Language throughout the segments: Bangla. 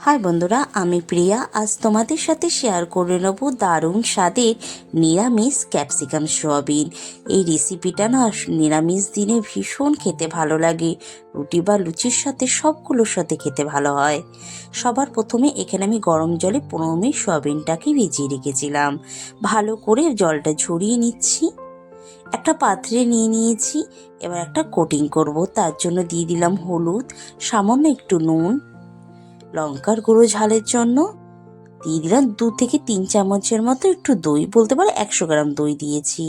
হাই বন্ধুরা, আমি প্রিয়া। আজ তোমাদের সাথে শেয়ার করে নেব দারুণ স্বাদের নিরামিষ ক্যাপসিকাম সোয়াবিন। এই রেসিপিটা না নিরামিষ দিনে ভীষণ খেতে ভালো লাগে। রুটি বা লুচির সাথে সবগুলোর সাথে খেতে ভালো হয়। সবার প্রথমে এখানে আমি গরম জলে পনেরো মিনিট সোয়াবিনটাকে ভিজিয়ে রেখেছিলাম। ভালো করে জলটা ঝরিয়ে নিচ্ছি। একটা পাত্রে নিয়ে নিয়েছি। এবার একটা কোটিং করব। তার জন্য দিয়ে দিলাম হলুদ, সামান্য একটু নুন। লঙ্কার গুঁড়ো ঝালের জন্য দিয়ে দিলাম দু থেকে তিন চামচের মতো একটু দই, বলতে পারো একশো গ্রাম দই দিয়েছি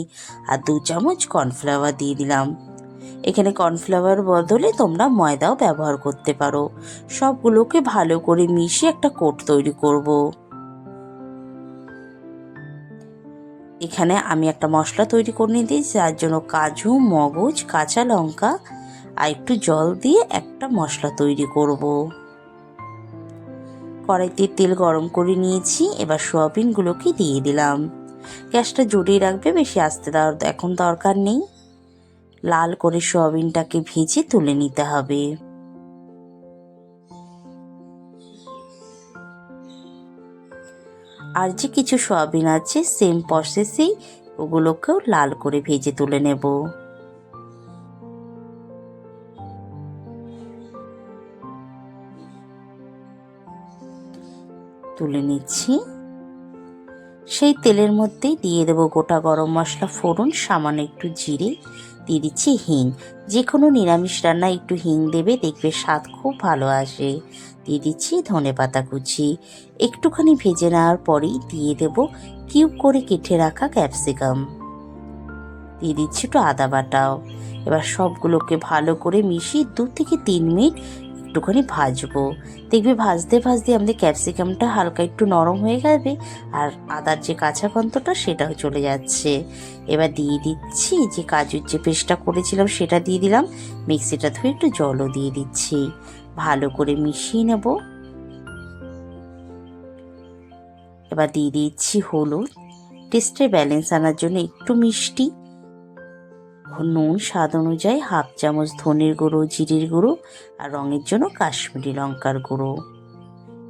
আর দু চামচ কর্নফ্লাওয়ার দিয়ে দিলাম। এখানে কর্নফ্লাওয়ার বদলে তোমরা ময়দাও ব্যবহার করতে পারো। সবগুলোকে ভালো করে মিশিয়ে একটা কোট তৈরি করব। এখানে আমি একটা মশলা তৈরি করে নিয়ে দিয়েছি, যার জন্য কাজু, মগজ, কাঁচা লঙ্কা আর একটু জল দিয়ে একটা মশলা তৈরি করব। কড়াইতে তেল গরম করে নিয়েছি, এবার সোয়াবিনগুলোকে দিয়ে দিলাম। গ্যাসটা জোরেই রাখবে, বেশি আস্তে দেওয়ার এখন দরকার নেই। লাল করে সোয়াবিনটাকে ভেজে তুলে নিতে হবে। আর যে কিছু সোয়াবিন আছে সেম প্রসেসেই ওগুলোকেও লাল করে ভেজে তুলে নেব। তুলে নিচ্ছি। সেই তেলের মধ্যেই দিয়ে দেবো গোটা গরম মশলা, ফোড়ন, সামান্য একটু জিরে, দিয়ে দিচ্ছি হিং। যে কোনো নিরামিষ রান্না একটু হিং দেবে, দেখবে স্বাদ খুব ভালো আসে। দিয়ে দিচ্ছি ধনে পাতা কুচি। একটুখানি ভেজে নেওয়ার পরেই দিয়ে দেবো কিউব করে কেটে রাখা ক্যাপসিকাম। দিয়ে দিচ্ছি একটু আদা বাটাও। এবার সবগুলোকে ভালো করে মিশিয়ে দু থেকে তিন মিনিট একটুখানি ভাজবো। দেখবে ভাজতে ভাজতে আমাদের ক্যাপসিকামটা হালকা একটু নরম হয়ে যাবে আর আদার যে কাঁচা গন্ধটা সেটাও চলে যাচ্ছে। এবার দিয়ে দিচ্ছি যে কাজুর যে পেস্টটা করেছিলাম সেটা দিয়ে দিলাম। মিক্সিটা ধুয়ে একটু জলও দিয়ে দিচ্ছি। ভালো করে মিশিয়ে নেব। এবার দিয়ে দিচ্ছি হলুদ। টেস্টের ব্যালেন্স আনার জন্য একটু মিষ্টি। নুন, স্বাদ অনুযায়ী হাফ চামচ ধনের গুঁড়ো, জিরির গুঁড়ো আর রঙের জন্য কাশ্মীরি লঙ্কার গুঁড়ো।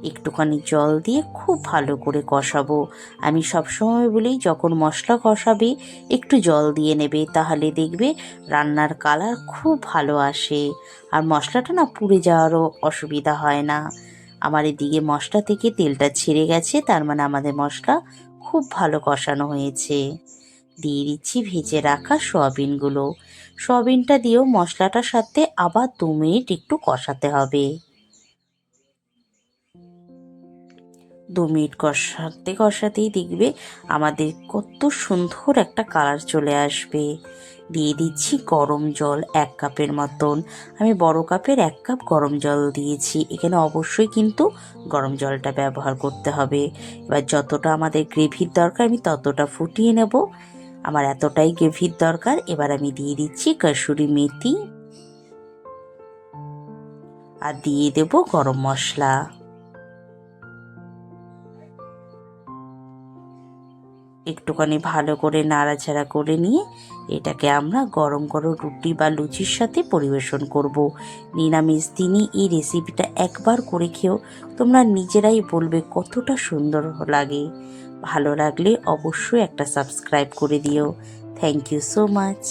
একটুখানি জল দিয়ে খুব ভালো করে কষাবো। আমি সবসময় বলি, যখন মশলা কষাবে, একটু জল দিয়ে নেবে, তাহলে দেখবে রান্নার কালার খুব ভালো আসে। আর মশলাটা না পুড়ে যাওয়ারও অসুবিধা হয় না। আমার এদিকে মশলা থেকে তেলটা ছেড়ে গেছে, তার মানে আমাদের মশলা খুব ভালো কষানো হয়েছে। দিয়ে দিচ্ছি ভেজে রাখা সয়াবিনগুলো। সয়াবিনটা দিয়েও মশলাটার সাথে আবার দু মিনিট একটু কষাতে হবে। দু মিনিট কষাতে কষাতেই দেখবে আমাদের কত সুন্দর একটা কালার চলে আসবে। দিয়ে দিচ্ছি গরম জল এক কাপের মতন। আমি বড় কাপের এক কাপ গরম জল দিয়েছি। এখানে অবশ্যই কিন্তু গরম জলটা ব্যবহার করতে হবে। এবার যতটা আমাদের গ্রেভির দরকার আমি ততটা ফুটিয়ে নেব। আমার এতটাই গ্রেভির দরকার, এবার আমি দিয়ে দিচ্ছি কসুরি মেথি। আর দিয়ে দেব গরম মশলা। একটুখানি ভালো করে নাড়াচাড়া করে নিয়ে এটাকে আমরা গরম গরম রুটি বা লুচির সাথে পরিবেশন করব। নিরামিষ দিনই এই রেসিপিটা একবার করে খেয়েও তোমরা নিজেরাই বলবে কতটা সুন্দর লাগে। ভালো লাগলে অবশ্যই একটা সাবস্ক্রাইব করে দিও। Thank you so much